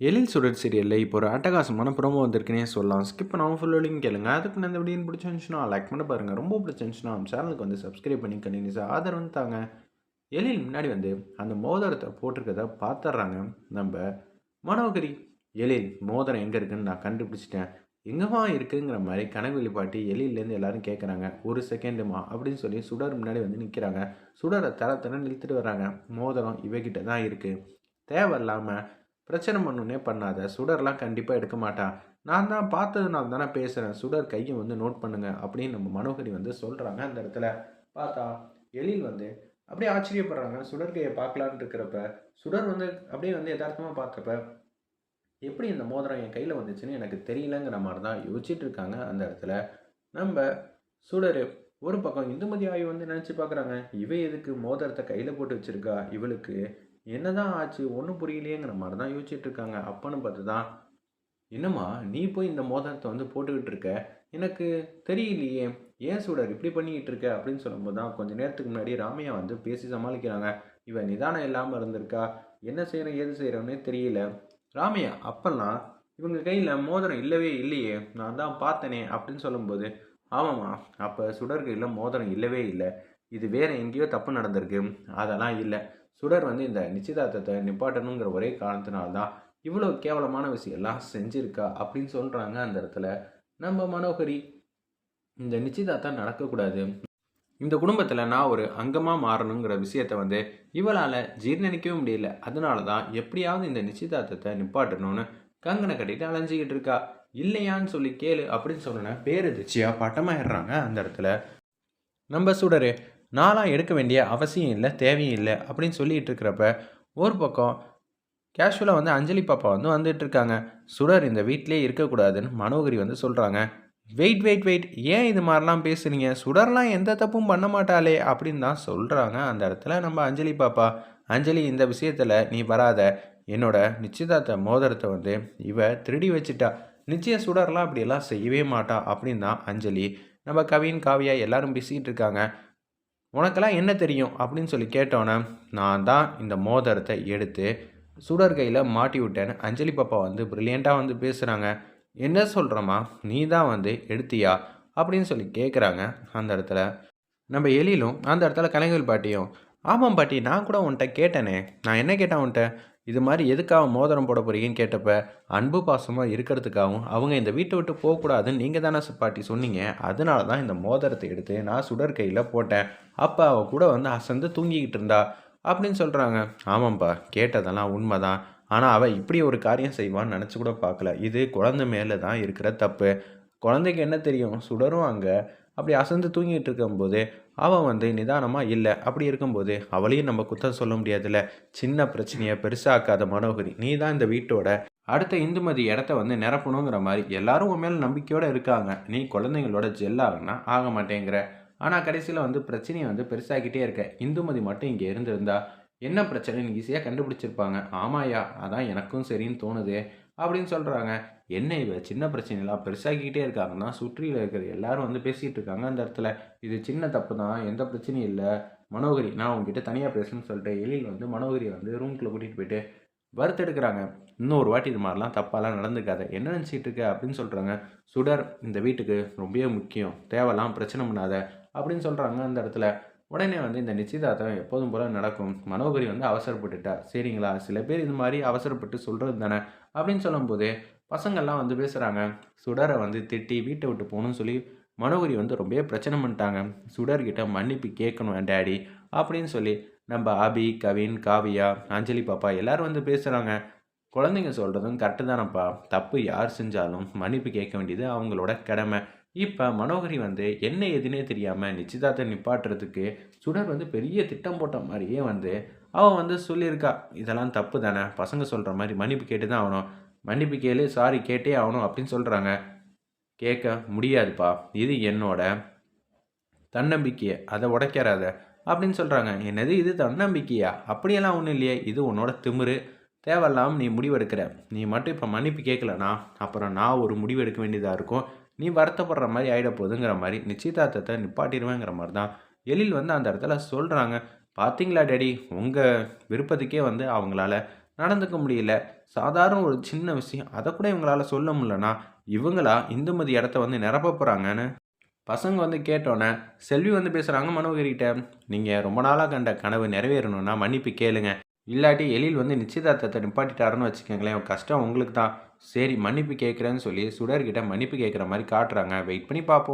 எழில் சுடர் சீரியலில் இப்போ ஒரு அட்டகாசமான ப்ரோமோ வந்திருக்குன்னே சொல்லலாம். ஸ்கிப் பண்ணாமல் ஃபுல்லோடையும் கேளுங்க. அதுக்கு நான் இந்த வீடியோ பிடிச்சிருந்துச்சுன்னா லைக் பண்ண பாருங்கள் ரொம்ப பிடிச்சிருந்துச்சுன்னா நம்ம சேனலுக்கு வந்து சப்ஸ்கிரைப் பண்ணி கண்டினியூஸாக ஆதரவு தாங்க. எழில் முன்னாடி வந்து அந்த மோதிரத்தை போட்டிருக்கத பார்த்துட்றாங்க. நம்ம மனோகரி எழில் மோதிரம் எங்கே இருக்குன்னு நான் கண்டுபிடிச்சிட்டேன். எங்கேவா இருக்குங்கிற மாதிரி கனவு வெளிப்பாட்டி எழிலேருந்து எல்லாரும் கேட்குறாங்க ஒரு செகண்டுமா அப்படின்னு சொல்லி சுடர் முன்னாடி வந்து நிற்கிறாங்க சுடரை தர தர நிறுத்திட்டு வர்றாங்க. மோதிரம் இவகிட்ட தான் இருக்குது தேவையில்லாமல் பிரச்சனை பண்ணுனே பண்ணாத. சுடர்லாம் கண்டிப்பாக எடுக்க மாட்டான். நான் தான் பார்த்ததுனால தானே பேசுகிறேன் சுடர் கையை வந்து நோட் பண்ணுங்க அப்படின்னு நம்ம மனோகரி வந்து சொல்கிறாங்க அந்த இடத்துல. பார்த்தா எழில் வந்து அப்படியே ஆச்சரியப்படுறாங்க. சுடர் கையை பார்க்கலான்ட்டு இருக்கிறப்ப சுடர் வந்து அப்படியே வந்து யதார்த்தமாக பார்த்தப்ப எப்படி இந்த மோதிரம் என் கையில் வந்துச்சுன்னு எனக்கு தெரியலங்கிற மாதிரி தான் யோசிச்சுட்டு இருக்காங்க அந்த இடத்துல. நம்ம சுடர் ஒரு பக்கம் இந்துமதி ஆய்வு வந்து நினச்சி பார்க்குறாங்க. இவ எதுக்கு மோதிரத்தை கையில் போட்டு வச்சிருக்கா? இவளுக்கு என்னதான் ஆச்சு? ஒன்றும் புரியலையேங்கிற மாதிரி தான் யோசிச்சுட்டு இருக்காங்க அப்பன்னு பார்த்து தான் என்னம்மா நீ போய் இந்த மோதிரத்தை வந்து போட்டுக்கிட்டு இருக்க எனக்கு தெரியலையே. ஏன் சூடர் இப்படி பண்ணிக்கிட்டு இருக்க அப்படின்னு சொல்லும்போது தான் கொஞ்சம் நேரத்துக்கு முன்னாடி ராமையா வந்து பேசி சமாளிக்கிறாங்க. இவன் நிதானம் இல்லாமல் இருந்திருக்கா? என்ன செய்கிறோம் ஏது செய்கிறோன்னே தெரியல. ராமையா அப்பெல்லாம் இவங்க கையில் மோதிரம் இல்லவே இல்லையே. நான் தான் பார்த்தனே அப்படின்னு சொல்லும்போது ஆமாம்மா அப்போ சுடர் கையில் மோதிரம் இல்லவே இல்லை. இது வேற எங்கேயோ தப்பு நடந்திருக்கு. அதெல்லாம் இல்லை. சுடர் வந்து இந்த நிச்சயதார்த்தத்தை நிப்பாட்டணுங்கிற ஒரே காரணத்தினால்தான் இவ்வளோ கேவலமான விஷயம்லாம் செஞ்சுருக்கா அப்படின்னு சொல்கிறாங்க அந்த இடத்துல. நம்ம மனோகரி இந்த நிச்சயதார்த்தம் நடக்கக்கூடாது. இந்த குடும்பத்தில் நான் ஒரு அங்கமாக மாறணுங்கிற விஷயத்த வந்து இவளால் ஜீர்ணிக்கவே முடியல. அதனால தான் எப்படியாவது இந்த நிச்சயதார்த்தத்தை நிப்பாட்டணும்னு கங்கனை கட்டிட்டு அலைஞ்சிக்கிட்டு இருக்கா. இல்லையான்னு சொல்லி கேளு அப்படின்னு சொன்னேன் பேரதிர்ச்சியாக பட்டமாயிடுறாங்க அந்த இடத்துல. நம்ம சுடரு நாளாக எடுக்க வேண்டிய அவசியம் இல்லை தேவையும் இல்லை அப்படின்னு சொல்லிகிட்டு இருக்கிறப்ப ஒரு பக்கம் கேஷுவலாக வந்து அஞ்சலி பாப்பா வந்து வந்துட்டு இருக்காங்க. சுடர் இந்த வீட்டிலே இருக்கக்கூடாதுன்னு மனோகரி வந்து சொல்கிறாங்க வெயிட் வெயிட் வெயிட் ஏன் இது மாதிரிலாம் பேசுகிறீங்க சுடர்லாம் எந்த தப்பும் பண்ண மாட்டாளே அப்படின்னு தான் சொல்கிறாங்க அந்த இடத்துல நம்ம அஞ்சலி பாப்பா. அஞ்சலி இந்த விஷயத்தில் நீ வராத. என்னோட நிச்சயதார்த்த மோதிரத்தை வந்து இவ திருடி வச்சிட்டா. நிச்சய சுடர்லாம் அப்படியெல்லாம் செய்யவே மாட்டா அப்படின்னு தான் அஞ்சலி நம்ம கவின் காவியா எல்லாரும் பேசிக்கிட்டு இருக்காங்க. உனக்கெல்லாம் என்ன தெரியும்? அப்படின்னு சொல்லி கேட்டோன்னே நான் தான் இந்த மோதிரத்தை எடுத்து சுடர் கையில் மாட்டி விட்டேன்னு அஞ்சலி பாப்பா வந்து ப்ரில்லியண்ட்டாக வந்து பேசுகிறாங்க என்ன சொல்கிறோமா நீ தான் வந்து எடுத்தியா? அப்படின்னு சொல்லி கேட்குறாங்க அந்த இடத்துல. நம்ம எலியிலும் அந்த இடத்துல கலைஞர் பாட்டியும் ஆமாம் பாட்டி நான் கூட உன்கிட்ட கேட்டேனே. நான் என்ன கேட்டேன் உன்கிட்ட? இது மாதிரி எதுக்காக மோதிரம் போட போகிறீங்கன்னு கேட்டப்ப அன்பு பாசமாக இருக்கிறதுக்காகவும் அவங்க இந்த வீட்டை விட்டு போகக்கூடாதுன்னு நீங்கள் தானே பாட்டி சொன்னீங்க. அதனால தான் இந்த மோதிரத்தை எடுத்து நான் சுடர் கையில் போட்டேன். அப்போ அவள் கூட வந்து அசந்து தூங்கிக்கிட்டு இருந்தா அப்படின்னு சொல்கிறாங்க ஆமாம்ப்பா கேட்டதெல்லாம் உண்மைதான். ஆனால் அவள் இப்படி ஒரு காரியம் செய்வான்னு நினச்சி கூட பார்க்கல. இது குழந்தை மேலே தான் இருக்கிற தப்பு. குழந்தைக்கு என்ன தெரியும்? சுடரும் அங்கே. அப்படி அசந்து தூங்கிட்டு இருக்கும்போது அவன் வந்து நிதானமாக இல்லை. அப்படி இருக்கும்போது அவளையும் நம்ம குத்தம் சொல்ல முடியாதுல்ல. சின்ன பிரச்சனையை பெருசாக்காத மனோகரி. நீ தான் இந்த வீட்டோட அடுத்த இந்துமதி இடத்த வந்து நிரப்பணுங்கிற மாதிரி எல்லாரும் உன் மேலே நம்பிக்கையோடு இருக்காங்க. நீ குழந்தைங்களோட ஜெல்லாகனா ஆக மாட்டேங்கிற. ஆனால் கடைசியில் வந்து பிரச்சனையை வந்து பெருசாகிட்டே இருக்க. இந்துமதி மட்டும் இங்கே இருந்திருந்தா என்ன பிரச்சனைன்னு ஈஸியாக கண்டுபிடிச்சிருப்பாங்க. ஆமாயா அதான் எனக்கும் சரின்னு தோணுது அப்படின்னு சொல்கிறாங்க என்ன இவ சின்ன பிரச்சனைலாம் பெருசாகிக்கிட்டே இருக்காங்கன்னா சுற்றியில் இருக்கிற எல்லாரும் வந்து பேசிகிட்டு இருக்காங்க அந்த இடத்துல. இது சின்ன தப்பு தான் எந்த பிரச்சனையும் இல்லை. மனோகரி நான் உங்ககிட்ட தனியாக பேசணும்னு சொல்லிட்டு எழில் வந்து மனோகரியை வந்து ரூம்குள்ளே கூட்டிகிட்டு போயிட்டு வறுத்தெடுக்கிறாங்க இன்னொரு வாட்டி இது மாதிரிலாம் தப்பாலாம் நடந்துக்காத என்ன நினச்சிட்டு இருக்க அப்படின்னு சொல்கிறாங்க சுடர் இந்த வீட்டுக்கு ரொம்பவே முக்கியம் தேவைலாம் பிரச்சனை பண்ணாத அப்படின்னு சொல்கிறாங்க அந்த இடத்துல. உடனே வந்து இந்த நிச்சயதார்த்தம் எப்போதும் போல் நடக்கும். மனோகரி வந்து அவசரப்பட்டுட்டா. சரிங்களா? சில பேர் இது மாதிரி அவசரப்பட்டு சொல்கிறது தானே? அப்படின்னு சொல்லும்போது பசங்கள்லாம் வந்து பேசுகிறாங்க சுடரை வந்து திட்டி வீட்டை விட்டு போகணும்னு சொல்லி மனோகரி வந்து ரொம்பவே பிரச்சனை பண்ணிட்டாங்க. சுடர்கிட்ட மன்னிப்பு கேட்கணும் டேடி அப்படின்னு சொல்லி நம்ம அபி கவின் காவியா அஞ்சலி பாப்பா எல்லோரும் வந்து பேசுகிறாங்க குழந்தைங்க சொல்கிறதும் கரெக்டு தானப்பா. தப்பு யார் செஞ்சாலும் மன்னிப்பு கேட்க வேண்டியது அவங்களோட கடமை. இப்போ மனோகரி வந்து என்ன எதுனே தெரியாமல் நிச்சயதார்த்தை நிப்பாட்டுறதுக்கு சுடர் வந்து பெரிய திட்டம் போட்ட மாதிரியே வந்து அவன் வந்து சொல்லியிருக்கா இதெல்லாம் தப்பு தானே பசங்க சொல்கிற மாதிரி மன்னிப்பு கேட்டு தான் ஆகணும் மன்னிப்பு கேளு சாரி கேட்டே ஆகணும் அப்படின்னு சொல்கிறாங்க கேட்க முடியாதுப்பா இது என்னோட தன்னம்பிக்கையை அதை உடைக்கிறாத அப்படின்னு சொல்கிறாங்க என்னது இது தன்னம்பிக்கையா? அப்படியெல்லாம் ஒன்றும் இல்லையே இது உன்னோட திமிரு. தேவையில்லாமல் நீ முடிவெடுக்கிற. நீ மட்டும் இப்போ மன்னிப்பு கேட்கலனா அப்புறம் நான் ஒரு முடிவு எடுக்க வேண்டியதாக இருக்கும். நீ வருத்தப்படுற மாதிரி ஆகிட போகுதுங்கிற மாதிரி நிச்சயதார்த்தத்தை நிப்பாட்டிடுவேங்கிற மாதிரி தான் எழில் வந்து அந்த இடத்துல சொல்கிறாங்க பார்த்தீங்களா டேடி? உங்கள் விருப்பத்துக்கே வந்து அவங்களால நடந்துக்க முடியல. சாதாரண ஒரு சின்ன விஷயம் அதை கூட இவங்களால் சொல்ல முடியலனா இவங்களா இந்துமதி இடத்த வந்து நிரப்ப போகிறாங்கன்னு பசங்க வந்து கேட்டோன்னே செல்வி வந்து பேசுகிறாங்க மனோகரிக்கிட்ட நீங்கள் ரொம்ப நாளாக கண்ட கனவு நிறைவேறணும்னா மன்னிப்பு கேளுங்க. இல்லாட்டி எழில் வந்து நிச்சயதார்த்தத்தை நிப்பாட்டிட்டாருன்னு வச்சுக்கோங்களேன் கஷ்டம் உங்களுக்கு தான் சரி மன்னிப்பு கேட்குறேன்னு சொல்லி சுடர்கிட்ட மன்னிப்பு கேட்குற மாதிரி காட்டுறாங்க. வெயிட் பண்ணி பார்ப்போம்